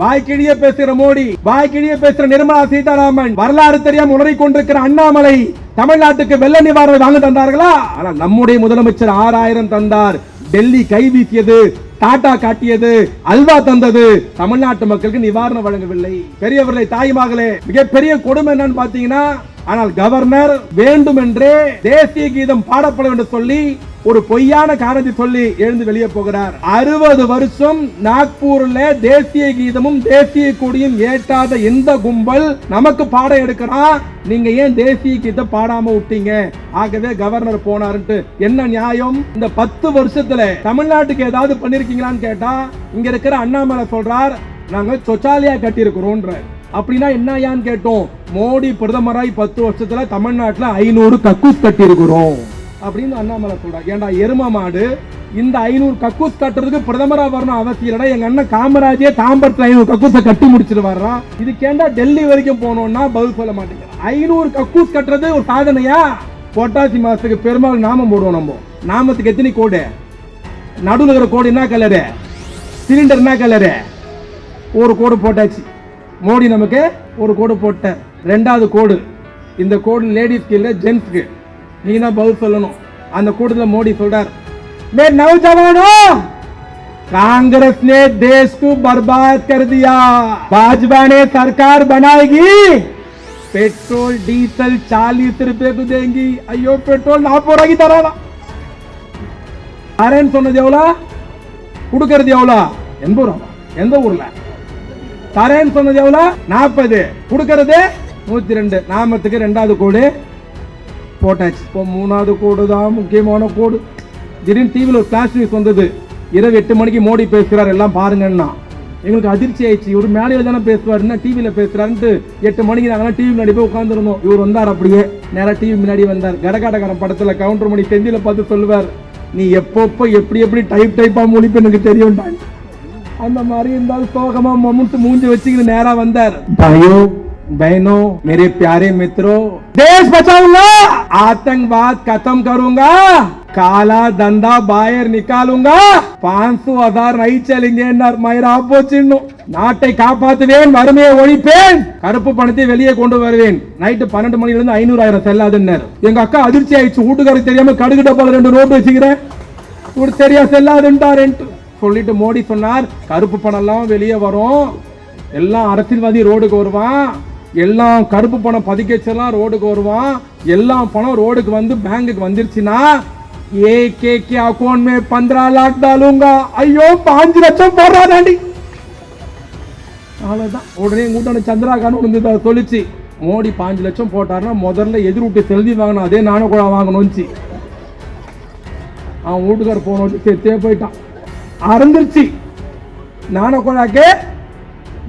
வாய்க்கிழிய பேசுகிற மோடி வாய்க்கிழிய பேசுற நிர்மலா சீதாராமன் வரலாறு தெரியாம உணரை கொண்டிருக்கிற அண்ணாமலை தமிழ்நாட்டுக்கு வெள்ள நிவாரணம் வாங்க தந்தார்களா? ஆனால் நம்முடைய முதலமைச்சர் ஆறாயிரம் தந்தார். டெல்லி கை வீசியது டாடா காட்டியது அல்வா தந்தது. தமிழ்நாட்டு மக்களுக்கு நிவாரணம் வழங்கவில்லை. பெரியவர்களை தாய்மார்களே மிகப்பெரிய கொடுமை என்னன்னு பாத்தீங்கன்னா ஆனால் கவர்னர் வேண்டுமென்றே தேசிய கீதம் பாடப்பட வேண்டும் சொல்லி ஒரு பொய்யான காரணத்தை சொல்லி எழுந்து வெளியே போகிறார். அறுபது வருஷம் நாக்பூர்ல தேசிய கீதமும் தேசிய கொடியும் ஏற்றாத இந்த கும்பல் நமக்கு பாடம் எடுக்கிறான் நீங்க ஏன் தேசிய கீதம் பாடாம விட்டீங்க? ஆகவே கவர்னர் போனாருன்ட்டு என்ன நியாயம்? இந்த பத்து வருஷத்துல தமிழ்நாட்டுக்கு ஏதாவது பண்ணிருக்கீங்களான்னு கேட்டா இங்க இருக்கிற அண்ணாமலை சொல்றார் நாங்க சொச்சாலியா கட்டி அப்படின்னா என்னயான்னு கேட்டோம். மோடி பிரதமராய் பத்து வருஷத்துல தமிழ்நாட்டில் ஐநூறு கக்கூஸ் கட்டி இருக்கிறோம் அப்படின்னு அண்ணாமலை சொல்றாரு. ஏன்டா எரும மாடு? இந்த ஐநூறு கக்கூஸ் கட்டுறதுக்கு பிரதமரா வரணும் அவசியம் இல்லடா. எங்க அண்ணன் காமராஜே தாம்பரத்தில் ஐநூறு கக்கூஸை கட்டி முடிச்சிட்டு வர்றான் இதுக்கேண்டா டெல்லி வரைக்கும் போனோம்னா பதில் சொல்ல மாட்டேங்கிறான் ஐநூறு கக்கூஸ் கட்டுறது ஒரு சாதனையா? பொட்டாசி மாசத்துக்கு பெருமாள் நாமம் போடுவோம் நம்ம. நாமத்துக்கு எத்தனை கோடு? நடுவில் இருக்கிற கோடு என்ன கலரு சிலிண்டர் என்ன கலரு ஒரு கோடு போட்டாச்சு. மோடி நமக்கு ஒரு கோடு போட்டார் ரெண்டாவது கோடு இந்த கோடு லேடிஸ்க்கு இல்லை ஜென்ஸ்க்கு நீங்க தான் பதில் சொல்லணும் அந்த கூட்டத்தில் மோடி சொல்றார் मैं नौजवानों कांग्रेस ने देश को बर्बाद कर दिया भाजपा ने सरकार बनाएगी पेट्रोल डीजल चालीस रुपए को देंगी अयो पेट्रोल நாற்பது ரூபாய்க்கு தரானா தரேன்னு சொன்னது எவ்வளோ கொடுக்கறது எவ்வளோ எண்பது ரூபா எந்த ஊர்ல தரேன்னு சொன்னது எவ்வளோ? நாற்பது. கொடுக்கறது நூத்தி ரெண்டு நாமத்துக்கு ரெண்டாவது கோடு. போட்டாச்சு. இப்போ மூணாவது கோடு தான் முக்கியமான கோடு. திடீர்னு டிவியில் ஒரு கிளாஸ் நியூஸ் வந்தது. இரவு எட்டு மணிக்கு மோடி பேசுகிறார் எல்லாம் பாருங்கன்னா. எங்களுக்கு அதிர்ச்சி ஆயிடுச்சு. இவர் மேடையில் தானே பேசுவார் என்ன டிவியில் பேசுகிறாருன்ட்டு எட்டு மணிக்கு நாங்களாம் டிவி முன்னாடி போய் உட்காந்துருந்தோம் இவர் வந்தார் அப்படியே. நேராக டிவி முன்னாடி வந்தார். கடகாடகாரன் படத்தில் கவுண்டர் மணி செந்தியில் பார்த்து சொல்லுவார் நீ எப்பப்போ எப்படி எப்படி டைப் டைப்பாக மொழிப்பு எனக்கு தெரியும்டாங்க அந்த மாதிரி இருந்தாலும் சோகமா மம்முட்டு மூஞ்சி வச்சுக்கிட்டு நேரா வந்தார் பாயோ बहनों मेरे प्यारे मित्रों देश बचाऊंगा आतंकवाद खत्म करूंगा काला धंधा बाहर निकालूंगा पांच सौ हजार नहीं चलेंगे மயிர் ஆப்போச்சின்னும் நாட்டை காப்பாத்துவேன் வறுமையை ஒழிப்பேன் கருப்பு பணத்தை வெளியே கொண்டு வருவேன் நைட்டு பன்னெண்டு மணில இருந்து ஐநூறாயிரம் செல்லாதுன்னாரு எங்க அக்கா அதிர்ச்சி ஆயிடுச்சு வீட்டுக்காரருக்கு தெரியாம கடுகு டப்பால ரெண்டு ரோட்டு வச்சுக்கிறேன் இவர் தெரியா செல்லாதுன்ட்டாருன்ட்டு சொல்லிட்டு மோடி சொன்னார் கருப்பு பணம் எல்லாம் வெளியே வரும். எல்லாம் அரசியல்வாதி ரோடுக்கு வருவான். எல்லாம் கருப்பு பணம் பதிக்கச்செல்லாம் ரோடுக்கு வருவான். எல்லா பணம் ரோடுக்கு வந்து பேங்குக்கு வந்துருச்சுன்னா ஏ கே கே அக்கௌண்ட் மே பந்திரா லாக் டாலுங்க ஐயோ பாஞ்சு லட்சம் போடுறாதாண்டி. அவ்வளோதான் உடனே கூட்டான சந்திராகான்னு வந்து சொல்லிச்சு. மோடி பாஞ்சு லட்சம் போட்டாருன்னா முதல்ல எதிர்விட்டு செலுத்தி வாங்கணும் அதே நானும் கூட வாங்கணும்ச்சு அவன் வீட்டுக்கார் போன செத்தே போயிட்டான். அறந்துருச்சு. நானக்கோழாக்கு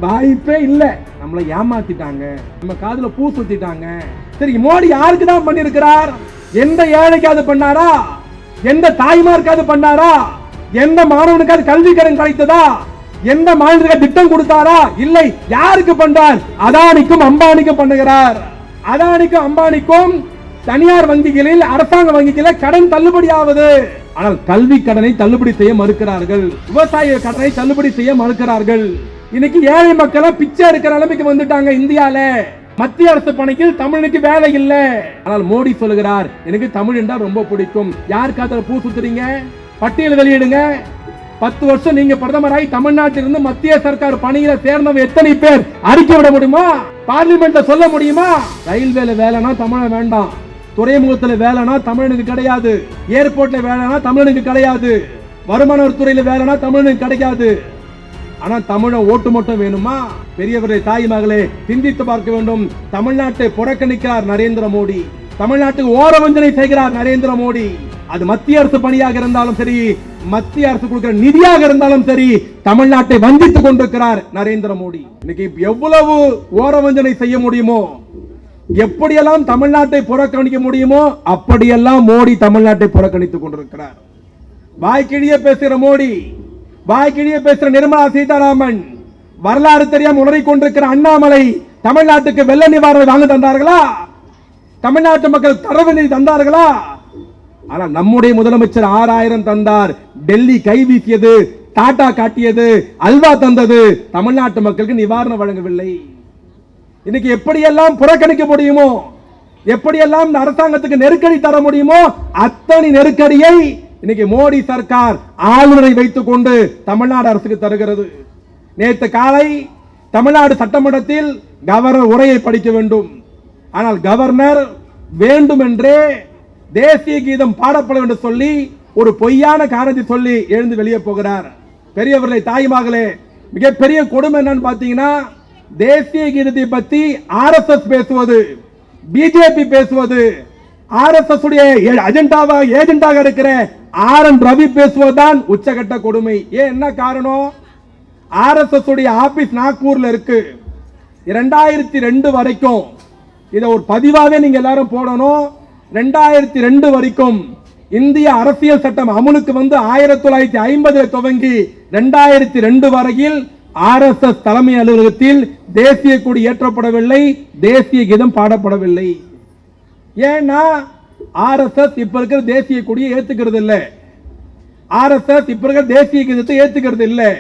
வாய்ப்பே இல்லை. நம்மளை ஏமாத்திட்டாங்க. நம்ம காதுல பூ சுத்திட்டாங்க. சரி மோடி யாருக்கு தான் பண்ணிருக்கிறார்? எந்த ஏழைக்காவது பண்ணாரா? எந்த தாய்மாருக்காவது பண்ணாரா? எந்த மாணவனுக்காவது கல்வி கடன் கிடைத்ததா எந்த மாநிலத்துக்கு திட்டம் கொடுத்தாரா? இல்லை யாருக்கு பண்றார்? அதானிக்கும் அம்பானிக்கும் பண்ணுகிறார். அதானிக்கும் அம்பானிக்கும் தனியார் வங்கிகளில் அரசாங்க வங்கிகளில் கடன் தள்ளுபடி ஆவது ஆனால் கல்வி கடனை தள்ளுபடி செய்ய மறுக்கிறார்கள். விவசாய கடனை தள்ளுபடி செய்ய மறுக்கிறார்கள். இன்னைக்கு ஏழை மக்கள் பிச்சை இருக்கிற நிலைமைக்கு வந்துட்டாங்க இந்தியால. மத்திய அரசு பணியில் தமிழுக்கு வேலை இல்ல. ஆனால் மோடி சொல்லுகிறார் எனக்கு தமிழ் என்றால் ரொம்ப பிடிக்கும். யார் காத்துல பூ சுத்துறீங்க? பட்டியல் வெளியிடுங்க. பத்து வருஷம் நீங்க பிரதமராகி தமிழ்நாட்டிலிருந்து மத்திய சர்க்கார் பணியில சேர்ந்தவங்க எத்தனை பேர்? அறிக்கை விட முடியுமா? பார்லிமெண்ட்ல சொல்ல முடியுமா? ரயில்வேல வேலைனா தமிழ வேண்டாம். துறைமுகத்துல வேலைனா தமிழனுக்கு கிடையாது. ஏர்போர்ட்ல வேலைனா தமிழனுக்கு கிடையாது. வருமான துறையில வேலைனா தமிழனுக்கு கிடைக்காது. ஆனா தமிழ ஓட்டு மட்டும் வேணுமா? பெரியவர்களே தாய் மகளே சிந்தித்து பார்க்க வேண்டும். தமிழ்நாட்டை புறக்கணிக்கிறார் நரேந்திர மோடி. தமிழ்நாட்டுக்கு ஓரவஞ்சனை செய்கிறார் நரேந்திர மோடி. அது மத்திய அரசு பணியாக இருந்தாலும் சரி மத்திய அரசு கொடுக்கிற நிதியாக இருந்தாலும் சரி தமிழ்நாட்டை வஞ்சித்துக் கொண்டிருக்கிறார் நரேந்திர மோடி. இன்னைக்கு எவ்வளவு ஓரவஞ்சனை செய்ய முடியுமோ? எப்படியெல்லாம் தமிழ்நாட்டை புறக்கணிக்க முடியுமோ அப்படியெல்லாம் மோடி தமிழ்நாட்டை புறக்கணித்துக் கொண்டிருக்கிறார். வாய்க்கிழிய பேசுகிற மோடி வாய்க்கிழிய பேசுகிற நிர்மலா சீதாராமன் வரலாறு தெரியாம உணரை கொண்டிருக்கிற அண்ணாமலை தமிழ்நாட்டுக்கு வெள்ள நிவாரணம் வாங்க தந்தார்களா? தமிழ்நாட்டு மக்கள் தரவு நிதி தந்தார்களா? ஆனா நம்முடைய முதலமைச்சர் ஆறாயிரம் தந்தார். டெல்லி கை வீசியது டாடா காட்டியது அல்வா தந்தது. தமிழ்நாட்டு மக்களுக்கு நிவாரணம் வழங்கவில்லை. இன்னைக்கு எப்படியெல்லாம் புறக்கணிக்க முடியுமோ எப்படியெல்லாம் அரசாங்கத்துக்கு நெருக்கடி தர முடியுமோ அத்தனை நெருக்கடியை இன்னைக்கு மோடி சர்க்கார் ஆளுநரை வைத்துக் கொண்டு தமிழ்நாடு அரசுக்கு தருகிறது. நேற்று காலை தமிழ்நாடு சட்டமன்றத்தில் கவர்னர் உரையை படிக்க வேண்டும். ஆனால் கவர்னர் வேண்டுமென்றே தேசிய கீதம் பாடப்பட வேண்டும் சொல்லி ஒரு பொய்யான காரணத்தை சொல்லி எழுந்து வெளியே போகிறார். பெரியவர்களை தாய்மார்களே மிகப்பெரிய கொடுமை என்னன்னு பார்த்தீங்கன்னா தேசிய கீதத்தை பத்தி ஆர்எஸ்எஸ் பேசுவது பிஜேபி பேசுவது ஆர்எஸ்எஸ் உடைய அஜெண்டாவா ஏஜெண்டாக இருக்கிற ஆர் என் ரவி பேசுவதுதான் உச்சகட்ட கொடுமை. ஏன் என்ன காரணம்? ஆர்எஸ்எஸ் உடைய ஆபீஸ் நாக்பூர்ல இருக்கு. இரண்டாயிரத்தி ரெண்டு வரைக்கும் இதை ஒரு பதிவாகவே நீங்க எல்லாரும் போடணும். ரெண்டாயிரத்தி ரெண்டு வரைக்கும் இந்திய அரசியல் சட்டம் அமலுக்கு வந்து ஆயிரத்தி தொள்ளாயிரத்தி ஐம்பதுல துவங்கி ரெண்டாயிரத்தி ரெண்டு வரையில் ஆர்எஸ்எஸ் தலைமை அலுவலகத்தில் தேசிய கொடி ஏற்றப்படவில்லை தேசிய கீதம் பாடப்படவில்லை. ஏன்னா ஆர்எஸ்எஸ் இப்ப இருக்கிற தேசிய கொடியை ஏத்துக்கிறது இல்லை ஆர்எஸ்எஸ் இப்ப இருக்கிற தேசிய கீதத்தை ஏத்துக்கிறது இல்லை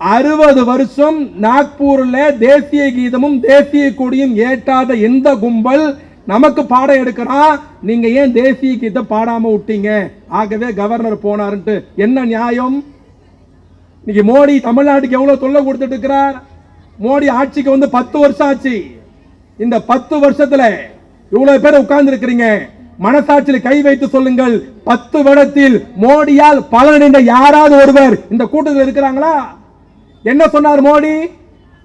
அறுபது வருஷம் நாக்பூர்ல தேசிய கீதமும் தேசிய கொடியும் ஏற்றாத எந்த கும்பல் நமக்கு பாடம் எடுக்கிறான் நீங்க ஏன் தேசிய கீதம் பாடாம விட்டீங்க? ஆகவே கவர்னர் போனாருன்ட்டு என்ன நியாயம்? இன்னைக்கு மோடி தமிழ்நாட்டுக்கு எவ்வளவு தொல்லை கொடுத்துட்டு இருக்கிறார்? மோடி ஆட்சிக்கு வந்து பத்து வருஷம் ஆச்சு. இந்த பத்து வருஷத்துல இவ்வளவு பேர் உட்கார்ந்து இருக்கிறீங்க. மனசாட்சியில் கை வைத்து சொல்லுங்கள். பத்து வருடத்தில் மோடியால் பலனடைந்த யாராவது ஒருவர் இந்த கூட்டத்தில் இருக்கிறாங்களா? என்ன சொன்னார் மோடி?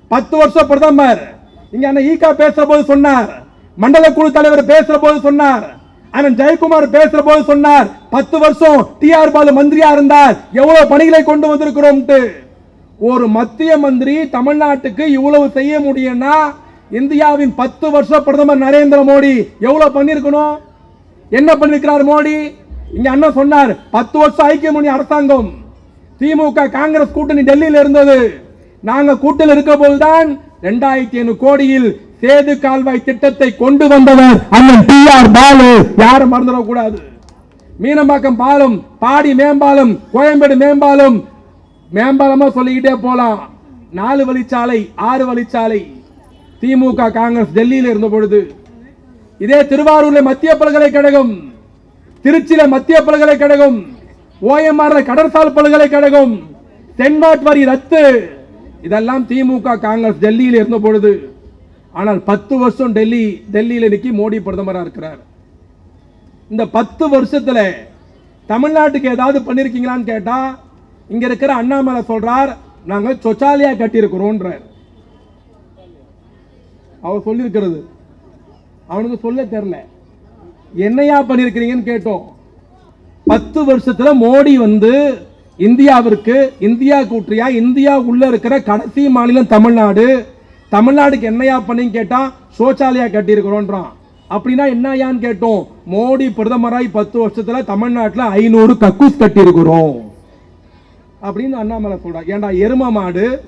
பத்து வருஷம் பிரதமர். இங்க அண்ணன் ஈகா பேசுற போது சொன்னார். மண்டல குழு தலைவர் பேசுற போது சொன்னார். அண்ணன் ஜெயக்குமார் பேசுற போது சொன்னார் பத்து வருஷம் டி ஆர் பாலு மந்திரியா இருந்தார். எவ்வளவு பணிகளை கொண்டு வந்திருக்கிறோம் ஒரு மத்திய மந்திரி தமிழ்நாட்டுக்கு இவ்வளவு செய்ய முடியும்னா இந்தியாவின் பத்து வருஷ பிரதமர் நரேந்திர மோடி எவ்வளவு பண்ணிருக்கணும் என்ன பண்ணிருக்கிறார் மோடி? இங்க அண்ணன் சொன்னார் பத்து வருஷம் ஐக்கிய மணி அரசாங்கம். திமுக காங்கிரஸ் கூட்டணி டெல்லியில் இருந்தது. நாங்க கூட்டில் இருக்க போதுதான் ரெண்டாயிரத்தி ஐநூறு கோடியில் சேது கால்வாய் திட்டத்தை கொண்டு வந்தவர் அண்ணன் டி ஆர் பாலு. யாரும் மறந்துடக் கூடாது மீனம்பாக்கம் பாலம் பாடி மேம்பாலம் கோயம்பேடு மேம்பாலம் மேம்பாலமா சொல்லிக்கிட்டே போலாம். நாலு வழிச்சாலை ஆறு வழிச்சாலை. திமுக காங்கிரஸ் டெல்லியில் இருந்த பொழுது. இதே திருவாரூர்ல மத்திய பல்கலைக்கழகம் திருச்சியில மத்திய பல்கலைக்கழகம் ஓஎம்ஆர்ல கடற்சால் பல்கலைக்கழகம் தென்மாட் வரி ரத்து. இதெல்லாம் திமுக காங்கிரஸ் டெல்லியில் இருந்த பொழுது. ஆனால் பத்து வருஷம் டெல்லி டெல்லியில் நிற்கி மோடி பிரதமரா இருக்கிறார். இந்த பத்து வருஷத்துல தமிழ்நாட்டுக்கு ஏதாவது பண்ணிருக்கீங்களான்னு கேட்டா இங்க இருக்கிற அண்ணாமலை சொல்கிறார் நாங்க சொச்சாலியாக கட்டியிருக்கிறோன்றார் அவர் சொல்லியிருக்கிறது. அவனுக்கு சொல்ல தெரில என்னையா பண்ணியிருக்கிறீங்கன்னு கேட்டோம். பத்து வருஷத்துல மோடி வந்து இந்தியாவிற்கு இந்தியா கூற்றியா இந்தியா உள்ள இருக்கிற கடைசி மாநிலம் தமிழ்நாடு தமிழ்நாடுக்கு என்னையா பண்ணின்னு கேட்டா சோச்சாலையா கட்டியிருக்கிறோன்றான். அப்படின்னா என்னையான்னு கேட்டோம். மோடி பிரதமராய் பத்து வருஷத்துல தமிழ்நாட்டில் ஐநூறு கக்கூஸ் கட்டியிருக்கிறோம். அப்படின்னு அண்ணாமலை சொல்றான் ஏன்டா எரும மாடு?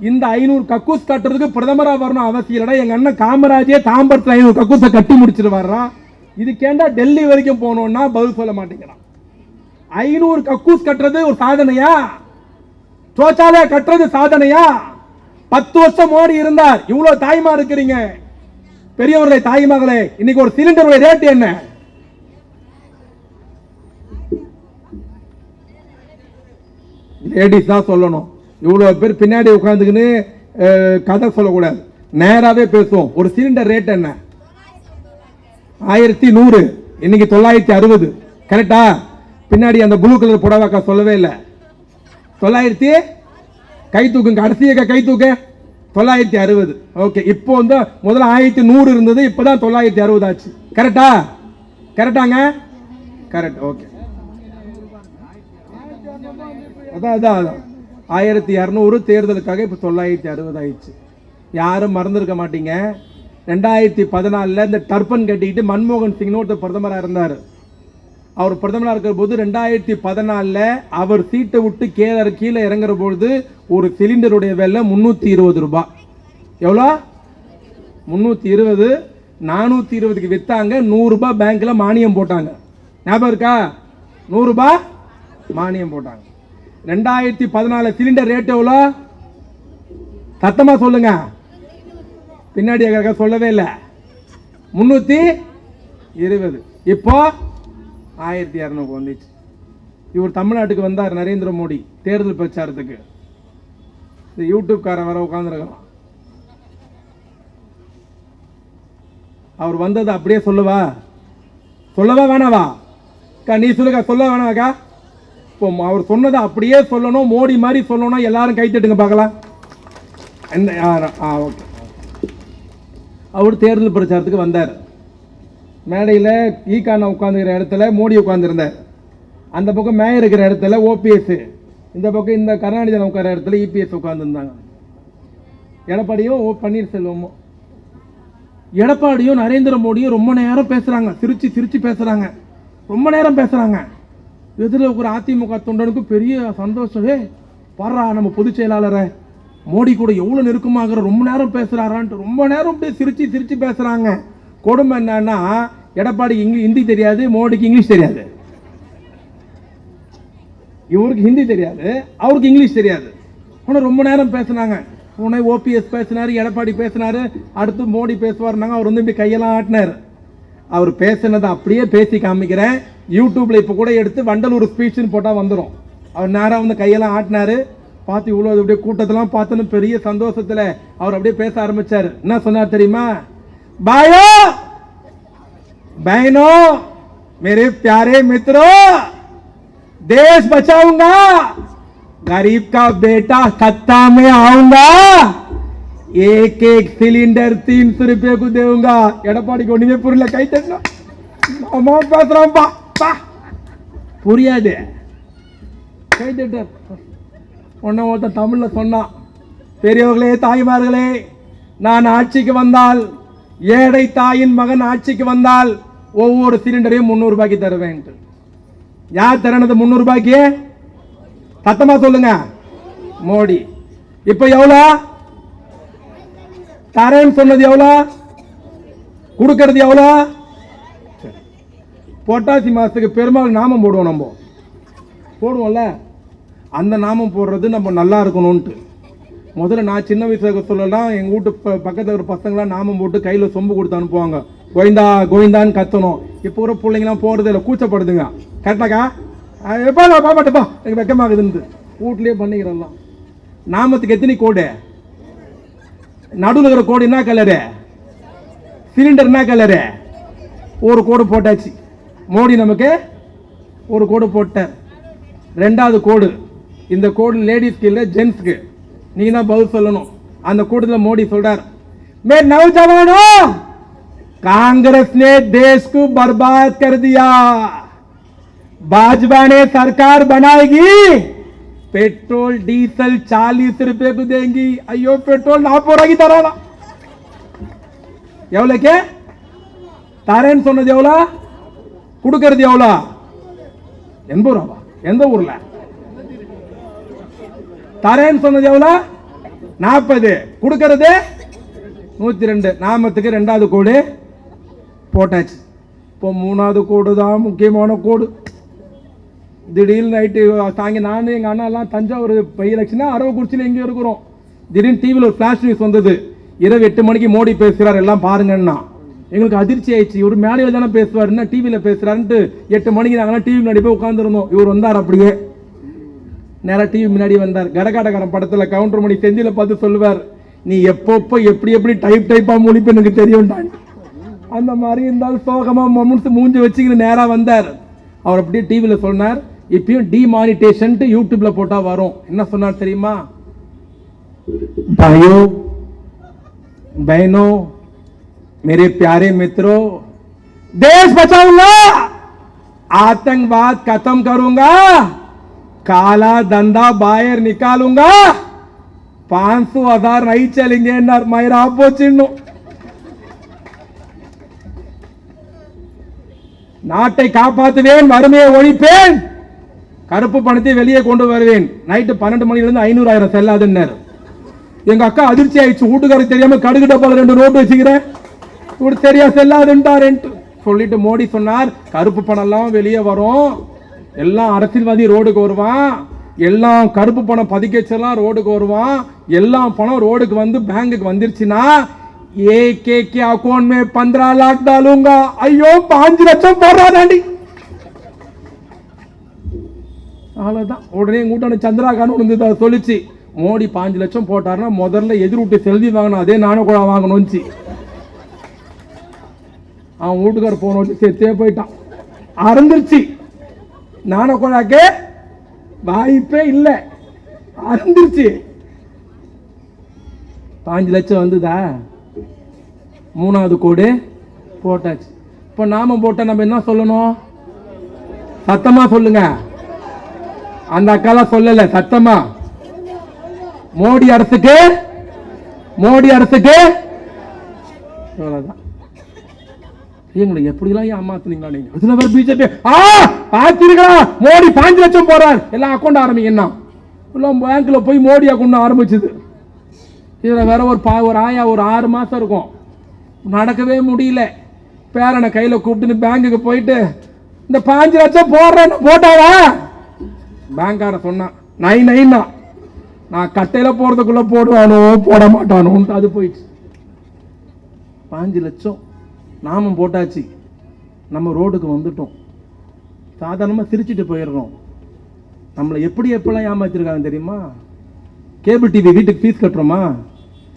இந்த ஐநூறு கக்கூஸ் கட்டுறதுக்கு பிரதமராக வரணும் அவசியம் இல்லடா. எங்கள் அண்ணன் காமராஜே தாம்பரத்தில் ஐநூறு கக்கூஸை கட்டி முடிச்சிட்டு வர்றான் இதுக்கேண்டா டெல்லி வரைக்கும் போகணும்னா பதில் சொல்ல மாட்டேங்கிறான். ஐநூறு கக்கூஸ் கட்டுறது ஒரு சாதனையா? சோச்சாலயா கட்டுறது சாதனையா? பத்து வருஷம் மோடி இருந்தார். இவ்வளவு தாய்மா இருக்கிறீங்க? பெரியவர்களே தாய்மார்களே இன்னைக்கு ஒரு சிலிண்டருடைய ரேட் என்ன? லேடிஸ் தான் சொல்லணும். இவ்வளவு பேர் பின்னாடி உட்காந்துக்கின்னு கதை சொல்லக்கூடாது. நேராகவே பேசுவோம். ஒரு சிலிண்டர் ரேட் என்ன? ஆயிரத்தி நூறு. இன்னைக்கு தொள்ளாயிரத்தி அறுபது. கரெக்டா பின்னாடி அந்த ப்ளூ கலர் புடவாக்கா சொல்லவே இல்லை. தொள்ளாயிரத்தி கை தூக்குங்க கடைசியாக கை தூக்க. தொள்ளாயிரத்தி அறுபது. ஓகே இப்போ வந்து முதல்ல ஆயிரத்தி நூறு இருந்தது இப்போதான் தொள்ளாயிரத்தி அறுபது ஆச்சு. கரெக்டா கரெக்டாங்க கரெக்ட் ஓகே அதான் அதான் அதான். ஆயிரத்தி இரநூறு தேர்தலுக்காக இப்போ தொள்ளாயிரத்தி அறுபது ஆயிடுச்சு. யாரும் மறந்துருக்க மாட்டீங்க. ரெண்டாயிரத்தி பதினாலில் இந்த டர்பன் கட்டிக்கிட்டு மன்மோகன் சிங்னு ஒருத்தர் பிரதமராக இருந்தார். அவர் பிரதமராக இருக்கிற போது ரெண்டாயிரத்தி பதினாலில் அவர் சீட்டை விட்டு கீழே கீழே இறங்குற பொழுது ஒரு சிலிண்டருடைய விலை முந்நூற்றி இருபது ரூபாய். எவ்வளோ? முந்நூற்றி இருபது நானூற்றி இருபதுக்கு விற்றாங்க நூறுரூபா பேங்க்கில் மானியம் போட்டாங்க. ஞாபகம் இருக்கா? நூறுரூபா மானியம் போட்டாங்க. ரெண்டாயிரத்தி பதினாலு சிலிண்டர் ரேட் எவ்வளோ? சத்தமாக சொல்லுங்க. பின்னாடி சொல்லவே இல்லை. முந்நூற்றி இருபது. இப்போ ஆயிரத்தி இரநூறு வந்துச்சு. இவர் தமிழ்நாட்டுக்கு வந்தார் நரேந்திர மோடி தேர்தல் பிரச்சாரத்துக்கு. இந்த யூடியூப்காரன் வர உட்காந்துருக்கான் அவர் வந்ததை அப்படியே சொல்லவா. சொல்லவா வேணாவா? அக்கா நீ சொல்லுக்கா சொல்ல வேணாக்கா இப்போ அவர் சொன்னதை அப்படியே சொல்லணும் மோடி மாதிரி சொல்லணும் எல்லாரும் கை தட்டுங்க பார்க்கலாம். என்ன ஆ, ஆ ஓகே. அவர் தேர்தல் பிரச்சாரத்துக்கு வந்தார். மேடையில் ஈகான உட்காந்துக்கிற இடத்துல மோடி உட்காந்துருந்தார் அந்த பக்கம் மேயர் இருக்கிற இடத்துல ஓபிஎஸ் இந்த பக்கம் இந்த கருணாநிதியன் உட்கார இடத்துல இபிஎஸ் உட்காந்துருந்தாங்க எடப்பாடியும் ஓ பன்னீர்செல்வமும் எடப்பாடியும் நரேந்திர மோடியும் ரொம்ப நேரம் பேசுகிறாங்க சிரித்து சிரித்து பேசுகிறாங்க ரொம்ப நேரம் பேசுகிறாங்க எதிரில் இருக்கிற அதிமுக தொண்டனுக்கு பெரிய சந்தோஷம். ஏ பாடுறா நம்ம பொதுச் செயலாளரை. மோடி கூட எவ்வளோ நெருக்கமாகிற ரொம்ப நேரம் பேசுகிறாரான்ட்டு ரொம்ப நேரம் அப்படியே சிரித்து சிரித்து பேசுகிறாங்க கொடுமை என்னன்னா எடப்பாடிக்கு இங்கிலீஷ் ஹிந்தி தெரியாது மோடிக்கு இங்கிலீஷ் தெரியாது. இவருக்கு ஹிந்தி தெரியாது அவருக்கு இங்கிலீஷ் தெரியாது. ஆனால் ரொம்ப நேரம் பேசினாங்க. உடனே ஓபிஎஸ் பேசினாரு எடப்பாடி பேசினாரு அடுத்து மோடி பேசுவார்னாங்க அவர் வந்து இப்படி கையெல்லாம் ஆட்டினார். அவர் பேசினதை அப்படியே பேசி காமிக்கிறேன். யூடியூப்பில் இப்போ கூட எடுத்து வண்டலூர் ஸ்பீச்னு போட்டால் வந்துடும் அவர் நேராக வந்து கையெல்லாம் ஆட்டினாரு. பார்த்து இவ்வளோ அப்படியே கூட்டத்தெல்லாம் பார்த்தோன்னு பெரிய சந்தோஷத்தில் அவர் அப்படியே பேச ஆரம்பிச்சார். என்ன சொன்னார் தெரியுமா? பாயோ बहनों मेरे प्यारे मित्रों देश बचाऊंगा गरीब का बेटा सत्ता में आऊंगा एक एक सिलेंडर तीन सौ रुपये को देऊंगा எடப்பாடிக்கு ஒண்ணுமே புரியல கை தட்டணும் அம்மா பேசுறான் பா பா புரியாது கை தட்டு உன்ன ஒருத்தன் தமிழ்ல சொன்னான் பெரியவர்களே தாய்மார்களே நான் ஆட்சிக்கு வந்தால் ஏழை தாயின் மகன் ஆட்சிக்கு வந்தால் ஒவ்வொரு சிலிண்டரையும் முந்நூறு ரூபாய்க்கு தருவேன்ட்டு யார் தரனது முந்நூறு ரூபாய்க்கு? சத்தமா சொல்லுங்க. மோடி. இப்ப எவ்வளோ? தரேன்னு சொன்னது எவ்வளோ? கொடுக்கறது எவ்வளோ? சரி. புரட்டாசி மாசத்துக்கு பெருமாள் நாமம் போடுவோம் நம்ம. போடுவோம்ல? அந்த நாமம் போடுறது நம்ம நல்லா இருக்கணும்ன்ட்டு. முதல்ல நான் சின்ன வயசுல சொல்லலாம் எங்கள் வீட்டு ப பக்கத்தில் ஒரு பசங்களாம் நாமம் போட்டு கையில் சொம்பு கொடுத்து அனுப்புவாங்க. கோவிந்தா கோவிந்தான்னு கத்தணும். இப்போ ஒரு பிள்ளைங்களாம் போகிறது இல்லை கூச்சப்படுதுங்க. கரெக்டாக்கா எப்பா பாப்பாட்டப்பா எனக்கு வெக்கமாகுதுன்னு வீட்லேயே பண்ணிக்கிறலாம் நாமத்துக்கு எத்தனை கோடு? நடுவில் இருக்கிற கோடு என்ன கலரு சிலிண்டர் என்ன கலரு ஒரு கோடு போட்டாச்சு. மோடி நமக்கு ஒரு கோடு போட்டார். ரெண்டாவது கோடு. இந்த கோடு லேடிஸ்க்கு இல்லை ஜென்ஸ்க்கு நீங்க தான் பதில் சொல்லணும் அந்த கூட்டத்தில் மோடி சொல்றார் மே नौजवानों कांग्रेस ने देश को बर्बाद कर दिया भाजपा ने सरकार बनाएगी पेट्रोल डीजल चालीस रुपए को देंगी अयो पेट्रोल நாற்பது ரூபாய்க்கு தரானா எவ்வளோக்கு தரேன்னு சொன்னது எவ்வளோ கொடுக்கறது எவ்வளோ எண்பது ரூபாவா எந்த ஊர்ல தரேன்னு சொன்னது எவ்வளோ? நாற்பது. கொடுக்கறது? நூற்றி ரெண்டு நாமத்துக்கு ரெண்டாவது கோடு. போட்டாச்சு. இப்போ மூணாவது கோடு தான் முக்கியமான கோடு. திடீர்னு நைட்டு தாங்க நான் எங்கள் அண்ணாலாம் தஞ்சாவூர் பை எலெக்ஷனா அரவக்குறிச்சியில் எங்கேயோ இருக்கிறோம். திடீர்னு டிவியில் ஒரு ஃப்ளாஷ் நியூஸ் வந்தது. இரவு எட்டு மணிக்கு மோடி பேசுகிறார் எல்லாம் பாருங்கன்னா. எங்களுக்கு அதிர்ச்சி ஆயிடுச்சு. இவர் மேடையில் தானே பேசுவார் என்ன டிவியில் பேசுகிறாருன்ட்டு எட்டு மணிக்கு நாங்கள்லாம் டிவி முன்னாடி போய் உட்காந்துருந்தோம் இவர் வந்தார் அப்படியே. நேரா டிவி முன்னாடி வந்தார் கடகாடகாரன் படத்துல கவுண்டர் மணி செந்தில பார்த்து சொல்லுவார் நீ எப்பப்போ எப்படி எப்படி டைப் டைப்பா முழிப்பு எனக்கு தெரியும்டான் அந்த மாதிரி இருந்தாலும் சோகமா மம்முன்னு மூஞ்சி வச்சுக்கிட்டு நேரா வந்தார் அவர் அப்படியே டிவியில சொன்னார் இப்பயும் டிமானிட்டேஷன் யூடியூப்ல போட்டா வரும் என்ன சொன்னார் தெரியுமா भाइयों बहनों मेरे प्यारे मित्रों देश बचाऊंगा आतंकवाद खत्म करूंगा काला धंधा बाहर निकालूंगा पांच सौ हजार नहीं चलेंगे मयर ஆப்போச்சின்னு நாட்டை காப்பாற்றுவேன் வறுமையை ஒழிப்பேன் கருப்பு பணத்தை வெளியே கொண்டு வருவேன் நைட்டு பன்னெண்டு மணிலிருந்து ஐநூறாயிரம் செல்லாதுன்னாரு எங்க அக்கா அதிர்ச்சி ஆயிடுச்சு வீட்டுக்காரருக்கு தெரியாம கடுகு டப்பால ரெண்டு நோட்டு வச்சுக்கிறேன் இவரு தெரியா செல்லாதுன்ட்டாருன்ட்டு சொல்லிட்டு மோடி சொன்னார் கருப்பு பணம் எல்லாம் வெளியே வரும் எல்லாம் அரசியல்வாதி ரோடுக்கு வருவான். எல்லாம் கருப்பு பணம் பதிக்கச்செல்லாம் ரோடுக்கு வருவான். எல்லா பணம் ரோடுக்கு வந்து பேங்குக்கு வந்துருச்சுன்னா ஏ கே கே அக்கௌண்ட் மே பந்திரா லாக் டாலுங்க ஐயோ பாஞ்சு லட்சம் போடுறாதாண்டி. அவ்வளோதான் உடனே எங்கள் சந்திராகான்னு வந்து சொல்லிச்சு. மோடி பாஞ்சு லட்சம் போட்டாருன்னா முதல்ல எதிர்விட்டு செல்வி வாங்கணும் அதே நானும் கூட வாங்கணும்ச்சு அவன் வீட்டுக்கார போன வச்சு சேர்த்தே போயிட்டான். அறந்துருச்சு. நாணக்குழாக்கு வாய்ப்பே இல்லை. அறந்துருச்சு. பாஞ்சு லட்சம் வந்துதா? மூணாவது கோடு போட்டாச்சு. இப்போ நாம போட்டால் நம்ம என்ன சொல்லணும்? சத்தமா சொல்லுங்க. அந்த அக்காலாம் சொல்லல சத்தமா. மோடி அரசுக்கு மோடி அரசுக்கு அவ்வளோதான் எங்களை எப்படிலாம் ஏமாத்துனீங்களா நீங்க? அதுல வேற பிஜேபி. ஆ பாத்தீங்களா மோடி பாஞ்சு லட்சம் போறார் எல்லாம் அக்கௌண்ட் ஆரம்பிங்க என்ன? எல்லாம் பேங்க்ல போய் மோடி அக்கௌண்ட் ஆரம்பிச்சது. இதுல வேற ஒரு பா ஒரு ஆயா ஒரு ஆறு மாசம் இருக்கும். நடக்கவே முடியல. பேரனை கையில கூப்பிட்டுன்னு பேங்குக்கு போயிட்டு இந்த பாஞ்சு லட்சம் போடுறேன்னு போட்டாவா? பேங்கார சொன்னான் நை நைன்னா நான் கட்டையில போறதுக்குள்ள போடுவானோ போட மாட்டானோன்ட்டு அது போயிடுச்சு. பாஞ்சு லட்சம். நாமம் போட்டாச்சு. நம்ம ரோடுக்கு வந்துட்டோம். சாதாரணமாக சிரிச்சிட்டு போயிடுறோம். நம்மளை எப்படி எப்படிலாம் ஏமாத்திருக்காங்க தெரியுமா? கேபிள் டிவி வீட்டுக்கு ஃபீஸ் கட்டுறோமா?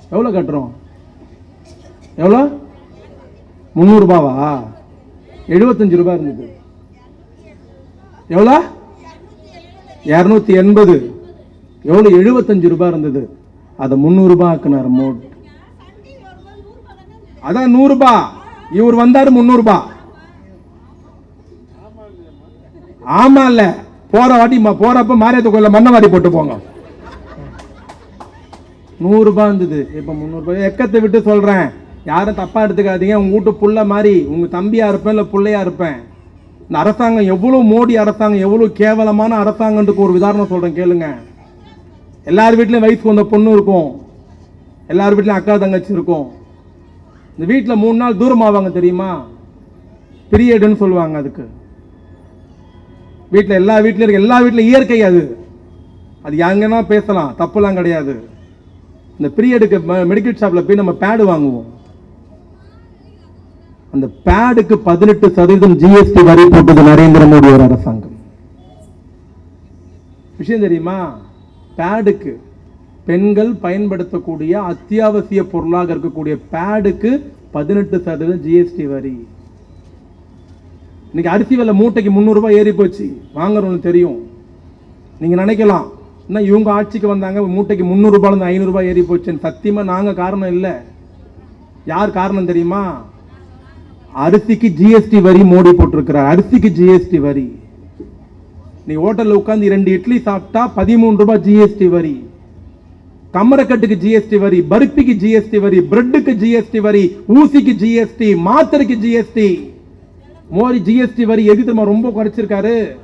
எவ்வளோ கட்டுறோம்? எவ்வளோ? முந்நூறுபாவா எழுபத்தஞ்சு ரூபாய் இருந்தது. எவ்வளோ? இரநூத்தி எண்பது. எவ்வளோ எழுபத்தஞ்சு ரூபாய் இருந்தது. அதை முந்நூறுபா ஆக்குனார் மோட். அதான் நூறுபா இவர் வந்தார் முந்நூறுபா. ஆமா இல்ல போற வாட்டி போறப்ப மாரியத்து கோயில மண்ணை போட்டு போங்க. நூறுரூபா இருந்தது. இப்ப முந்நூறுபா. எக்கத்தை விட்டு சொல்றேன். யாரும் தப்பா எடுத்துக்காதீங்க. உங்க வீட்டு புள்ள மாதிரி உங்க தம்பியா இருப்பேன் இல்ல பிள்ளையாக இருப்பேன். இந்த அரசாங்கம் எவ்வளவு மோடி அரசாங்கம் எவ்வளவு கேவலமான அரசாங்கத்துக்கு ஒரு உதாரணம் சொல்றேன் கேளுங்க. எல்லார் வீட்லயும் வயசுக்கு வந்த பொண்ணு இருக்கும். எல்லார் வீட்லயும் அக்கா தங்கச்சி இருக்கும். இந்த வீட்டில் மூணு நாள் தூரமாவாங்க தெரியுமா? பீரியடுன்னு சொல்லுவாங்க அதுக்கு. வீட்டில் எல்லா வீட்லையும் இருக்க. எல்லா வீட்லையும் இயற்கை அது. அது எங்கன்னா பேசலாம். தப்புலாம் கிடையாது. இந்த பீரியடுக்கு மெடிக்கல் ஷாப்பில் போய் நம்ம பேடு வாங்குவோம். அந்த பேடுக்கு பதினெட்டு சதவீதம் ஜிஎஸ்டி வரி போட்டது நரேந்திர மோடி ஒரு அரசாங்கம். விஷயம் தெரியுமா? பேடுக்கு பெண்கள் பயன்படுத்தக்கூடிய அத்தியாவசிய பொருளாக இருக்கக்கூடிய பேடுக்கு பதினெட்டு சதவீதம் ஜிஎஸ்டி வரி. இன்னைக்கு அரிசி விலை மூட்டைக்கு முந்நூறுரூபா ஏறி போச்சு. வாங்குறவங்களுக்கு தெரியும். நீங்கள் நினைக்கலாம். என்ன இவங்க ஆட்சிக்கு வந்தாங்க மூட்டைக்கு முந்நூறுரூபாலேருந்து ஐநூறுரூபா ஏறி போச்சுன்னு. சத்தியமாக நாங்கள் காரணம் இல்லை. யார் காரணம் தெரியுமா? அரிசிக்கு ஜிஎஸ்டி வரி மோடி போட்டிருக்கிறார். அரிசிக்கு ஜிஎஸ்டி வரி. நீ ஹோட்டலில் உட்காந்து இரண்டு இட்லி சாப்பிட்டா பதிமூணு ரூபாய் ஜிஎஸ்டி வரி. கமரக்கட்டுக்கு ஜிஎஸ்டி வரி பருப்பிக்கு ஜிஎஸ்டி வரி பிரெட்டுக்கு ஜிஎஸ்டி வரி ஊசிக்கு ஜிஎஸ்டி மாத்திரைக்கு ஜிஎஸ்டி மோடி ஜிஎஸ்டி வரி எது தெரியுமா? ரொம்ப குறைச்சிருக்காரு.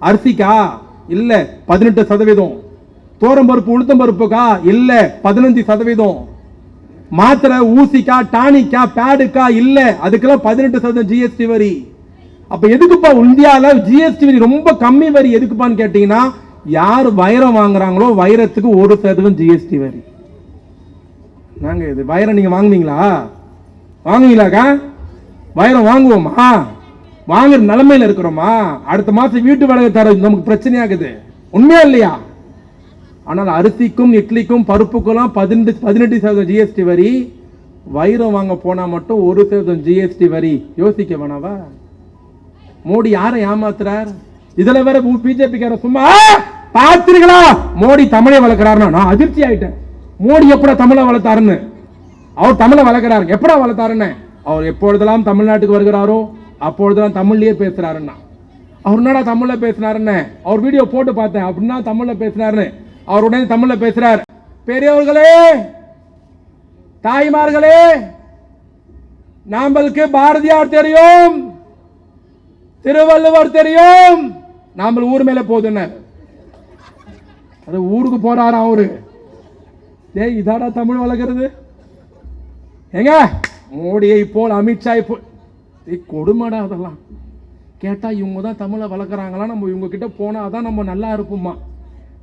அரிசிக்கா? இல்ல. பதினெட்டு சதவீதம். தோரம்பருப்பு உளுத்தம் பருப்புக்கா? இல்ல. பதினஞ்சு சதவீதம். மாத்திரை ஊசிக்கா டானிக்கா பேடுக்கா? இல்ல. அதுக்கெல்லாம் பதினெட்டு சதவீதம் ஜிஎஸ்டி வரி. அப்ப எதுக்குப்பா இந்தியாவில் ஜிஎஸ்டி வரி ரொம்ப கம்மி வரி எதுக்குப்பான்னு கேட்டீங்கன்னா யார் வைரம் வாங்குறாங்களோ வைரத்துக்கு ஒரு சதவீதம் ஜிஎஸ்டி வரி. நாங்க இது வைரம் நீங்க வாங்குவீங்களா வாங்குவீங்களாக்கா வைரம் வாங்குவோமா? வாங்குற நிலைமையில இருக்கிறோமா? அடுத்த மாசம் வீட்டு வாடகை தர நமக்கு பிரச்சனையாகுது. உண்மையா இல்லையா? ஆனால் அரிசிக்கும் இட்லிக்கும் பருப்புக்கெல்லாம் பதினெட்டு பதினெட்டு சதவீதம் ஜிஎஸ்டி வரி. வைரம் வாங்க போனால் மட்டும் ஒரு சதவீதம் ஜிஎஸ்டி வரி. யோசிக்க வேணாவா? மோடி யாரை ஏமாத்துறார்? இதுல வேற பிஜேபி சும்மா பார்த்திருக்கலாம் மோடி தமிழை வளர்க்கிறாருன்னா நான் அதிர்ச்சி ஆயிட்டேன். மோடி எப்படா தமிழை வளர்த்தாருன்னு? அவர் தமிழை வளர்க்கிறாரு. எப்படா வளர்த்தாருன்னு? அவர் எப்பொழுதெல்லாம் தமிழ்நாட்டுக்கு வருகிறாரோ அப்பொழுதெல்லாம் தமிழ்லயே பேசுறாருன்னா. அவர் என்னடா தமிழ்ல பேசினாருன்னு? அவர் வீடியோ போட்டு பார்த்தேன். அப்படின்னா தமிழ்ல பேசினாருன்னு? அவர் உடனே தமிழ்ல பேசுறார். பெரியவர்களே தாய்மார்களே நாம்பளுக்கு பாரதியார் தெரியும் திருவள்ளுவர் தெரியும். நாம ஊர் மேலே போதுன்னு அது ஊருக்கு போறாராம் அவரு? டேய் இதாடா தமிழ் வளர்க்கறது? ஏங்க மோடியை போல் அமித்ஷா போல் டேய், கொடுமைடா அதெல்லாம். கேட்டால் இவங்க தான் தமிழை வளர்க்குறாங்களா? நம்ம இவங்க போனால் தான் நம்ம நல்லா இருப்போம்மா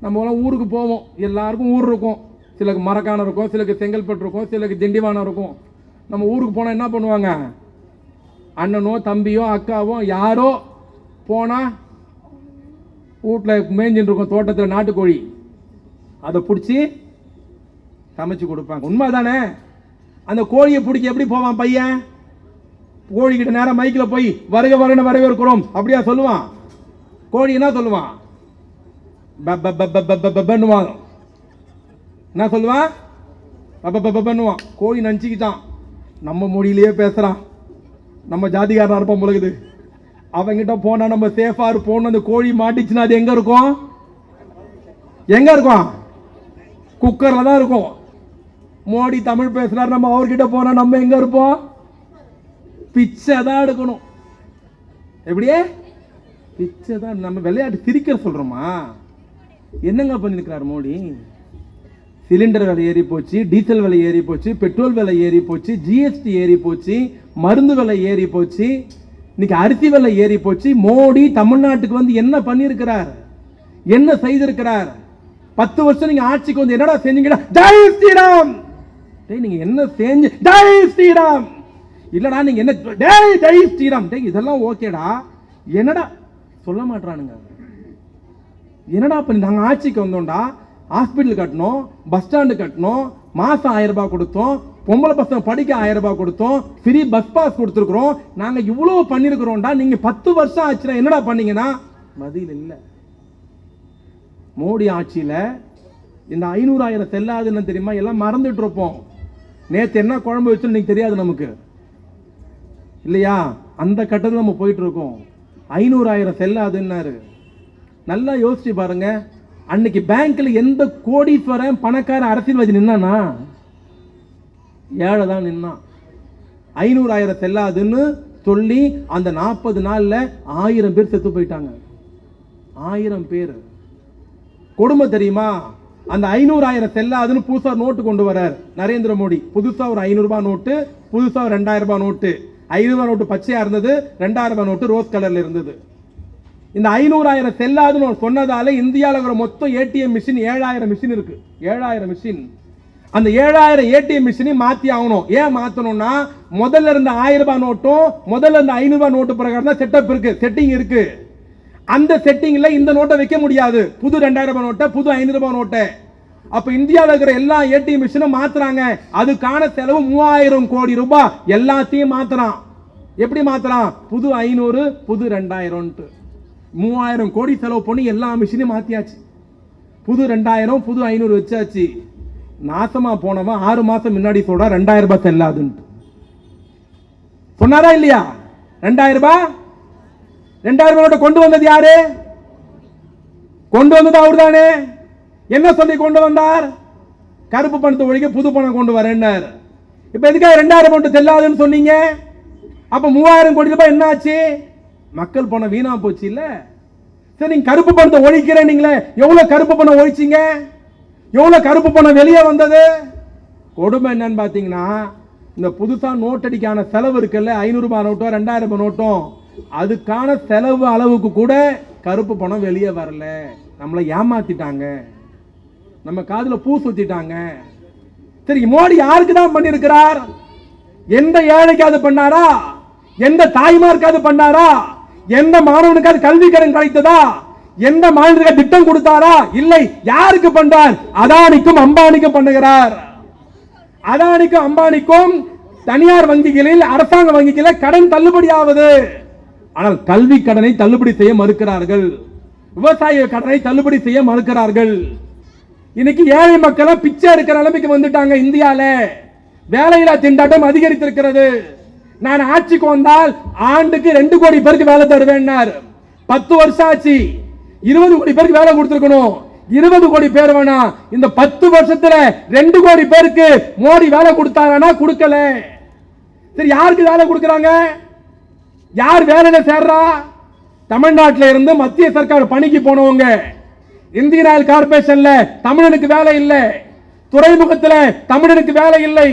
நம்மளாம் ஊருக்கு போவோம். எல்லாருக்கும் ஊர் இருக்கும். சிலருக்கு மரக்காணம் இருக்கும் சிலருக்கு செங்கல்பட்டு இருக்கும் சிலருக்கு திண்டிவானம் இருக்கும். நம்ம ஊருக்கு போனால் என்ன பண்ணுவாங்க? அண்ணனோ தம்பியோ அக்காவோ யாரோ போனால் வீட்டில் மேய்ஞ்சின்னு இருக்கும் தோட்டத்தில் நாட்டுக்கோழி. அதை பிடிச்சி சமைச்சு கொடுப்பாங்க. உண்மை தானே அந்த கோழியை பிடிக்க எப்படி போவான் பையன்? கோழிக்கிட்ட நேரம் மைக்கில் போய் வருக வருக வரவேற்கிறோம். அப்படியா சொல்லுவான். கோழி என்ன சொல்லுவான்? பண்ணுவான் என்ன சொல்லுவான் பண்ணுவான் கோழி நினச்சிக்கிட்டான் நம்ம மொழியிலேயே பேசுகிறான் நம்ம ஜாதிகாரனாக இருப்போம் பொழுது அவங்கிட்ட போனால் நம்ம சேஃபாக இருப்போம்னு அந்த கோழி மாட்டிச்சுன்னா அது எங்கே இருக்கும்? எங்கே இருக்கும்? குக்கரில் தான் இருக்கும். மோடி தமிழ் பேசுகிறார் நம்ம அவர்கிட்ட போனால் நம்ம எங்கே இருப்போம்? பிச்சை தான் எடுக்கணும். எப்படியே? பிச்சை தான் நம்ம விளையாட்டு சிரிக்க சொல்கிறோமா என்னங்க பண்ணிருக்கிறார் மோடி? சிலிண்டர் விலை ஏறி போச்சு டீசல் விலை ஏறி போச்சு பெட்ரோல் விலை ஏறி போச்சு ஜிஎஸ்டி ஏறி போச்சு மருந்து விலை ஏறி போச்சு. இன்னைக்கு அரிசி விலை ஏறி போச்சு. மோடி தமிழ்நாட்டுக்கு வந்து என்ன பண்ணியிருக்கிறார்? என்ன செய்திருக்கிறார்? பத்து வருஷம் நீங்க ஆட்சிக்கு வந்து என்னடா செஞ்சீங்கடா ஜெய் ஸ்ரீராம்! டேய் நீங்க என்ன செஞ்சு ஜெய் ஸ்ரீராம்! இல்லடா நீங்க என்ன டேய் ஜெய் ஸ்ரீராம்! டேய் இதெல்லாம் ஓகேடா. என்னடா சொல்ல மாட்றானுங்க. என்னடா பண்ணி நாங்கள் ஆட்சிக்கு வந்தோம்டா. ஹாஸ்பிட்டல் கட்டணும் பஸ் ஸ்டாண்டு கட்டணும் மாதம் ஆயிரம் ரூபாய் கொடுத்தோம் பொம்பளை பசங்க படிக்க ஆயிரம் ரூபாய் கொடுத்தோம் ஃப்ரீ பஸ் பாஸ் கொடுத்துருக்குறோம். நாங்கள் இவ்வளோ பண்ணியிருக்கிறோம்டா நீங்கள் பத்து வருஷம் ஆச்சுன்னா என்னடா பண்ணீங்கன்னா? பதில் இல்லை. மோடி ஆட்சியில் இந்த ஐநூறாயிரம் செல்லாதுன்னு தெரியுமா? எல்லாம் மறந்துட்டு இருப்போம். நேற்று என்ன குழம்பு வச்சு இன்னைக்கு தெரியாது நமக்கு. இல்லையா? அந்த கட்டத்தில் நம்ம போயிட்டு இருக்கோம். ஐநூறாயிரம் செல்லாதுன்னாரு. நல்லா யோசிச்சு பாருங்கள் அன்னைக்கு பேங்க்ல எந்த கோடீஸ்வரன் பணக்கார அரசியல்வாதி நின்னானா? ஏழை தான் நின்னான். ஐநூறாயிரம் செல்லாதுன்னு சொல்லி அந்த நாற்பது நாளில் ஆயிரம் பேர் செத்து போயிட்டாங்க. ஆயிரம் பேர். கொடுமை தெரியுமா? அந்த ஐநூறாயிரம் செல்லாதுன்னு புதுசாக நோட்டு கொண்டு வரார் நரேந்திர மோடி. புதுசாக ஒரு ஐநூறுரூபா நோட்டு புதுசாக ஒரு ரெண்டாயிரம் ரூபாய் நோட்டு. ஐநூறுரூபா நோட்டு பச்சையாக இருந்தது ரெண்டாயிரம் ரூபாய் நோட்டு ரோஸ் கலரில் இருந்தது. இந்த ஐநூறாயிரம் செல்லாதுன்னு சொன்னதால இந்தியாவில் இருக்கிற மொத்தம் ஏடிஎம் மிஷின் ஏழாயிரம் மிஷின் இருக்கு. ஏழாயிரம் மிஷின். அந்த ஏழாயிரம் ஏடிஎம் மிஷினையும் மாற்றி ஆகணும். ஏன் மாற்றணும்னா முதல்ல இருந்த ஆயிரம் ரூபாய் நோட்டும் முதல்ல இருந்த ஐநூறுபா நோட்டு பிரகாரம் தான் செட்டப் இருக்கு. செட்டிங் இருக்கு. அந்த செட்டிங்கில் இந்த நோட்டை வைக்க முடியாது. புது ரெண்டாயிரம் ரூபாய் நோட்டை புது ஐநூறு ரூபாய் நோட்டை. அப்போ இந்தியாவில் இருக்கிற எல்லா ஏடிஎம் மிஷினும் மாற்றுறாங்க அதுக்கான செலவு மூவாயிரம் கோடி ரூபாய் எல்லாத்தையும் மாற்றுறான் எப்படி மாற்றுறான் புது ஐநூறு புது ரெண்டாயிரம்ன்ட்டு. மூவாயிரம் கோடி செலவு பண்ணி எல்லா மிஷினையும் மாற்றியாச்சு புது ரெண்டாயிரம் புது ஐநூறு வச்சாச்சு. நாசமாக போனவன் ஆறு மாதம் முன்னாடி சொல்கிறா ரெண்டாயிரம் ரூபாய் செல்லாதுன்ட்டு. சொன்னாரா இல்லையா? ரெண்டாயிரம் ரூபாய்? ரெண்டாயிரம் ரூபாய் கொண்டு வந்தது யாரு? கொண்டு வந்தது அவர் தானே என்ன சொல்லி கொண்டு வந்தார்? கருப்பு பணத்தை ஒழிக்க புது பணம் கொண்டு வரேன்னார். இப்போ எதுக்காக ரெண்டாயிரம் மட்டும் செல்லாதுன்னு சொன்னீங்க? அப்போ மூவாயிரம் கோடி ரூபாய் என்ன ஆச்சு மக்கள் பணம் வீணா போச்சு இல்ல சரி நீங்க கருப்பு பணத்தை ஒழிக்கிறேன் நீங்களே. எவ்வளவு கருப்பு பணம் ஒழிச்சிங்க? எவ்வளவு கருப்பு பணம் வெளியே வந்தது? கொடுமை என்னன்னு பாத்தீங்கன்னா இந்த புதுசா நோட்டடிக்கான செலவு இருக்குல்ல? ஐநூறு ரூபாய் நோட்டோ ரெண்டாயிரம் ரூபாய் நோட்டும் அதுக்கான செலவு அளவுக்கு கூட கருப்பு பணம் வெளியே வரல. நம்மளை ஏமாத்திட்டாங்க. நம்ம காதுல பூ சுத்திட்டாங்க. சரி மோடி யாருக்கு தான் பண்ணியிருக்கிறார் எந்த ஏழைக்காவது பண்ணாரா? எந்த தாய்மார்க்காவது பண்ணாரா? எந்த மாணவனுக்காவது கல்வி கடன் கிடைத்ததா? எந்த மாநிலத்துக்கு திட்டம் கொடுத்தாரா? இல்லை. யாருக்கு பண்றார்? அதானிக்கும் அம்பானிக்கும் பண்ணுகிறார். அதானிக்கும் அம்பானிக்கும் தனியார் வங்கிகளில் அரசாங்க வங்கிகளில் கடன் தள்ளுபடி ஆவது. ஆனால் கல்வி கடனை தள்ளுபடி செய்ய மறுக்கிறார்கள். விவசாய கடனை தள்ளுபடி செய்ய மறுக்கிறார்கள். இன்னைக்கு ஏழை மக்கள் பிச்சை இருக்கிற நிலைமைக்கு வந்துட்டாங்க இந்தியாவில் வேலையில்லா திண்டாட்டம் அதிகரித்திருக்கிறது. நான் ஆட்சிக்கு வந்தால் ஆண்டுக்கு ரெண்டு கோடி பேருக்கு வேலை தருவேன்னாரு பத்து வருஷம் ஆச்சு. இருபது கோடி பேருக்கு வேலை கொடுத்துருக்கணும். இருபது கோடி பேர் வேணா இந்த பத்து வருஷத்துல ரெண்டு கோடி பேருக்கு மோடி வேலை கொடுத்தாங்கன்னா கொடுக்கல. சரி யாருக்கு வேலை கொடுக்குறாங்க? யார் வேலையில சேர்றா? தமிழ்நாட்டில இருந்து மத்திய சர்க்கார் பணிக்கு போனவங்க. இந்தியன் ஆயில் கார்பரேஷன்ல தமிழனுக்கு வேலை இல்லை. துறைமுகத்துல தமிழனுக்கு வேலை இல்லை.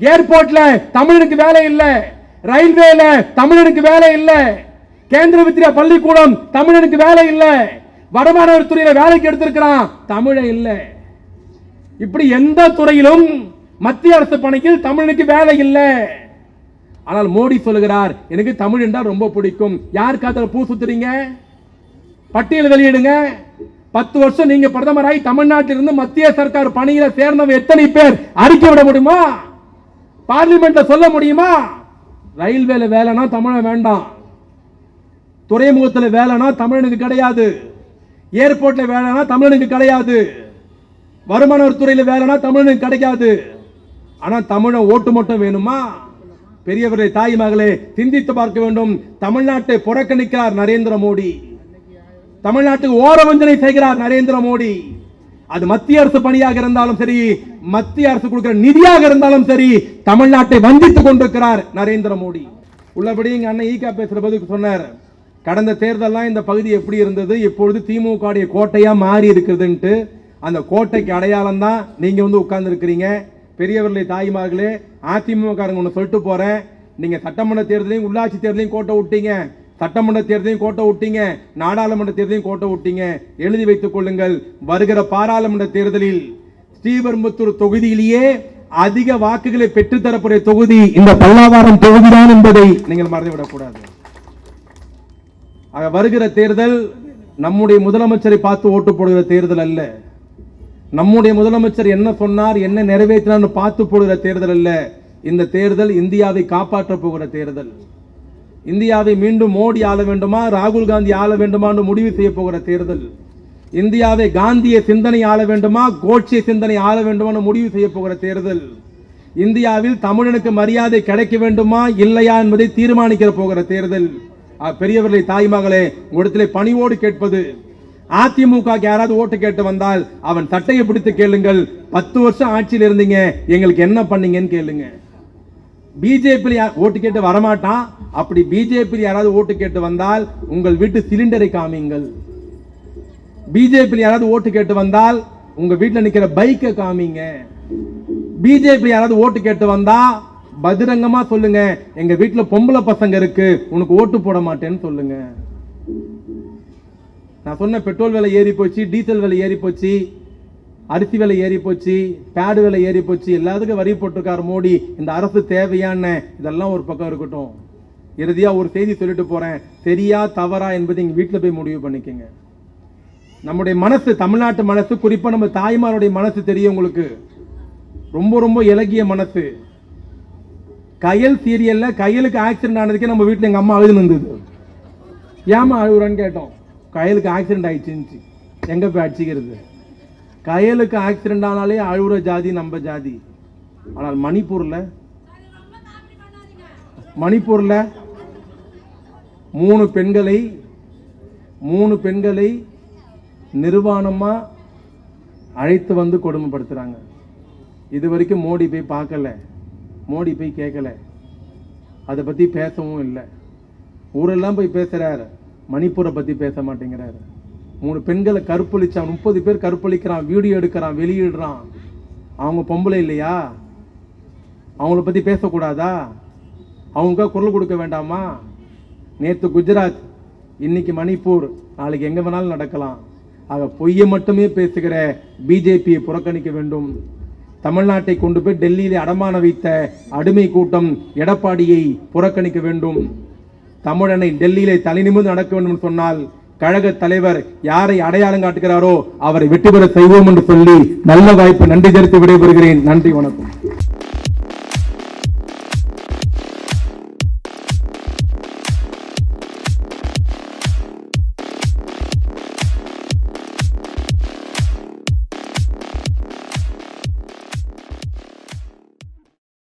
ஏர்போர்ட்ல தமிழனுக்கு வேலை இல்லை. ரயில்வேல தமிழனுக்கு வேலை இல்லை. கேந்திர வித்யா பள்ளிக்கூடம் தமிழனுக்கு வேலை இல்லை. வருமான துறையில வேலைக்கு எடுத்திருக்கிறான் தமிழ இல்லை. இப்படி எந்த துறையிலும் மத்திய அரசு பணிக்கு தமிழனுக்கு வேலை இல்லை. ஆனால் மோடி சொல்லுகிறார் எனக்கு தமிழ் என்றால் ரொம்ப பிடிக்கும். யார் காத்துல பூ சுத்துறீங்க? பட்டியல் வெளியிடுங்க. பத்து வருஷம் நீங்க பிரதமராய் தமிழ்நாட்டிலிருந்து மத்திய சர்க்கார் பணியில சேர்ந்தவங்க எத்தனை பேர்? அறிக்கை விட முடியுமா? பார்லிமெண்ட்ல சொல்ல முடியுமா? ரயில்வேல வேலைனா தமிழன் வேண்டாம். துறைமுகத்தில் வேலைனா தமிழனுக்கு கிடையாது. ஏர்போர்ட்டில் வேலைனா தமிழனுக்கு கிடையாது. வருமான துறையில் வேலைனா தமிழனுக்கு கிடைக்காது. ஆனால் தமிழை ஓட்டு மட்டும் வேணுமா? பெரியவர்களை தாய் மகளே சிந்தித்து பார்க்க வேண்டும். தமிழ்நாட்டை புறக்கணிக்கிறார் நரேந்திர மோடி. தமிழ்நாட்டுக்கு ஓரவஞ்சனை செய்கிறார் நரேந்திர மோடி. அது மத்திய அரசு பணியாக இருந்தாலும் சரி மத்திய அரசு கொடுக்கிற நிதியாக இருந்தாலும் சரி தமிழ்நாட்டை வஞ்சித்துக் கொண்டிருக்கிறார் நரேந்திர மோடி. உள்ளபடி எங்க அண்ணன் ஈகா பேசுற பதிலுக்கு சொன்னார். கடந்த தேர்தலாம் இந்த பகுதி எப்படி இருந்தது? இப்பொழுது திமுக கோட்டையா மாறி இருக்குதுன்ட்டு அந்த கோட்டைக்கு அடையாளம் தான் நீங்க வந்து உட்கார்ந்து இருக்கிறீங்க பெரியவர்களே தாய்மார்களே அதிமுக ஒன்று சொல்லிட்டு போறேன். நீங்க சட்டமன்ற தேர்தலையும் உள்ளாட்சி தேர்தலையும் கோட்டை விட்டீங்க. சட்டமன்ற தேர்தலையும் கோட்டை விட்டீங்க நாடாளுமன்ற தேர்தலையும் கோட்டை விட்டீங்க. எழுதி வைத்துக் கொள்ளுங்கள் வருகிற பாராளுமன்ற தேர்தலில் ஸ்ரீபெரும்புத்தூர் தொகுதியிலேயே அதிக வாக்குகளை பெற்றுத்தரக்கூடிய தொகுதி இந்த பல்லாவாரம் தொகுதிதான் என்பதை நீங்கள் மறந்துவிடக்கூடாது. ஆக வருகிற தேர்தல் நம்முடைய முதலமைச்சரை பார்த்து ஓட்டு போடுகிற தேர்தல் அல்ல. நம்முடைய முதலமைச்சர் என்ன சொன்னார் என்ன நிறைவேற்றினார்னு பார்த்து போடுகிற தேர்தல் அல்ல. இந்த தேர்தல் இந்தியாவை காப்பாற்ற போகிற தேர்தல். இந்தியாவை மீண்டும் மோடி ஆள வேண்டுமா? ராகுல் காந்தி ஆள வேண்டுமா என்று முடிவு செய்ய போகிற தேர்தல். இந்தியாவை காந்திய சிந்தனை ஆள வேண்டுமா? கோட்சே சிந்தனை ஆள வேண்டுமா என்று முடிவு செய்ய போகிற தேர்தல். இந்தியாவில் தமிழனுக்கு மரியாதை கிடைக்க வேண்டுமா? இல்லையா என்பதை தீர்மானிக்கிற போகிற தேர்தல். பெரியவர்களை தாய்மகளே உங்களிடத்திலே பணிவோடு கேட்பது. அதிமுக யாராவது ஓட்டு கேட்டு வந்தால் அவன் சட்டையை பிடித்து கேளுங்கள். பத்து வருஷம் ஆட்சியில் இருந்தீங்க. எங்களுக்கு என்ன பண்ணீங்கன்னு கேளுங்க. பிஜேபி ஓட்டு கேட்டு வரமாட்டான்? அப்படி பிஜேபியில் யாராவது ஓட்டு கேட்டு வந்தால் உங்கள் வீட்டு சிலிண்டரை காமிங்கள் பிஜேபியில் யாராவது ஓட்டு கேட்டு வந்தால் உங்கள் வீட்டில் நிற்கிற பைக்கை காமிங்க. பிஜேபி யாராவது ஓட்டு கேட்டு வந்தா பகிரங்கமா சொல்லுங்க எங்க வீட்டுல பொம்பளை பசங்க இருக்கு உனக்கு ஓட்டு போட மாட்டேன்னு சொல்லுங்க. நான் சொன்ன பெட்ரோல் விலை ஏறி போச்சு டீசல் விலை ஏறி போச்சு. அரிசி விலை ஏறி போச்சு பேடு விலை ஏறி போச்சு எல்லாத்துக்கும் வரி போட்டிருக்காரு மோடி. இந்த அரசு தேவையான இதெல்லாம் ஒரு பக்கம் இருக்கட்டும். இறுதியாக ஒரு செய்தி சொல்லிட்டு போகிறேன் சரியா தவறா என்பதை எங்க வீட்டில் போய் முடிவு பண்ணிக்கோங்க. நம்முடைய மனசு தமிழ்நாட்டு மனசு குறிப்பாக நம்ம தாய்மாருடைய மனசு தெரியும் உங்களுக்கு. ரொம்ப ரொம்ப இலகிய மனசு. கயல் சீரியலில் கையலுக்கு ஆக்சிடென்ட் ஆனதுக்கே நம்ம வீட்டில் எங்கள் அம்மா அழுது இருந்தது ஏமா அழுகுறான்னு கேட்டோம். கயலுக்கு ஆக்சிடென்ட் ஆயிடுச்சுன்னு எங்கே போய் அடிச்சுக்கிறது? கயலுக்கு ஆக்சிடென்ட் ஆனாலே அழுகிற ஜாதி நம்ம ஜாதி. ஆனால் மணிப்பூரில்? மணிப்பூரில் மூணு பெண்களை மூணு பெண்களை நிர்வாணமாக அழைத்து வந்து கொடுமைப்படுத்துகிறாங்க இது வரைக்கும் மோடி போய் பார்க்கல. மோடி போய் கேட்கல. அதை பற்றி பேசவும் இல்லை. ஊரெல்லாம் போய் பேசுகிறார் மணிப்பூரை பற்றி பேச மாட்டேங்கிறாரு. மூணு பெண்களை கற்பழிச்சான் முப்பது பேர் கற்பழிக்கிறான் வீடியோ எடுக்கிறான் வெளியிடுறான். அவங்க பொம்பளை இல்லையா? அவங்கள பற்றி பேசக்கூடாதா? அவங்க குரல் கொடுக்க வேண்டாமா? நேற்று குஜராத் இன்னைக்கு மணிப்பூர் நாளைக்கு எங்கே வேணாலும் நடக்கலாம். ஆக பொய்யை மட்டுமே பேசுகிற பிஜேபியை புறக்கணிக்க வேண்டும். தமிழ்நாட்டை கொண்டு போய் டெல்லியிலே அடமான வைத்த அடிமை கூட்டம் எடப்பாடியை புறக்கணிக்க வேண்டும். தமிழனை டெல்லியிலே தலைநிமிர்ந்து நடக்க வேண்டும் சொன்னால் கழக தலைவர் யாரை அடையாளம் காட்டுகிறாரோ அவரை வெற்றி பெற செய்வோம் என்று சொல்லி நல்ல வாய்ப்பு நன்றி தெரிவித்து விடைபெறுகிறேன். நன்றி வணக்கம்.